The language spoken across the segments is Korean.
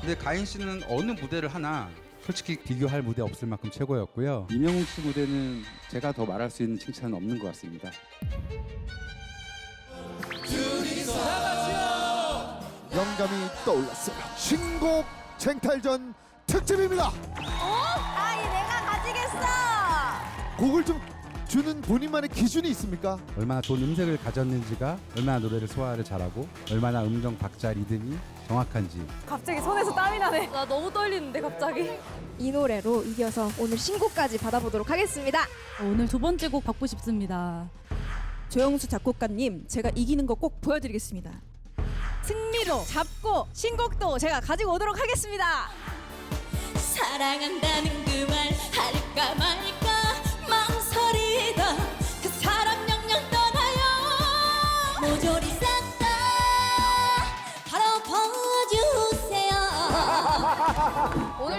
근데 가인 씨는 어느 무대를 하나 솔직히 비교할 무대 없을 만큼 최고였고요. 이명웅 씨 무대는 제가 더 말할 수 있는 칭찬은 없는 것 같습니다. 영감이 떠올랐어요. 신곡 쟁탈전 특집입니다. 아이 내가 가지겠어. 곡을 좀 주는 본인만의 기준이 있습니까? 얼마나 좋은 음색을 가졌는지가 얼마나 노래를 소화를 잘하고 얼마나 음정 박자 리듬이 정확한지 갑자기 손에서 땀이 나네. 나 너무 떨리는데 갑자기. 이 노래로 이겨서 오늘 신곡까지 받아보도록 하겠습니다. 오늘 두 번째 곡 받고 싶습니다. 조영수 작곡가님, 제가 이기는 거 꼭 보여드리겠습니다. 승리로 잡고 신곡도 제가 가지고 오도록 하겠습니다. 사랑한다는 그 말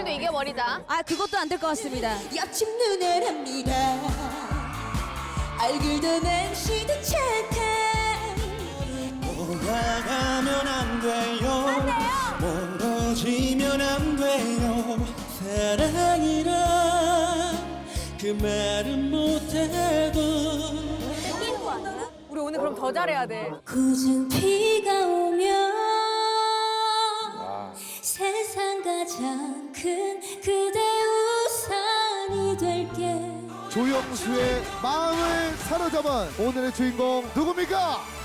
오늘도 이겨버리자. 아, 그것도 안 될 것 같습니다. 옆집 누나랍니다 얼굴도 날씨도 착한 돌아가면 안 돼요. 멀어지면 안 돼요. 사랑이란 그 말은 못해도 우리 오늘 그럼 더 잘해야 돼. 굳은 비가 오면 세상 가장 큰 그대 우산이 될게 조영수의 마음을 사로잡은 오늘의 주인공 누굽니까?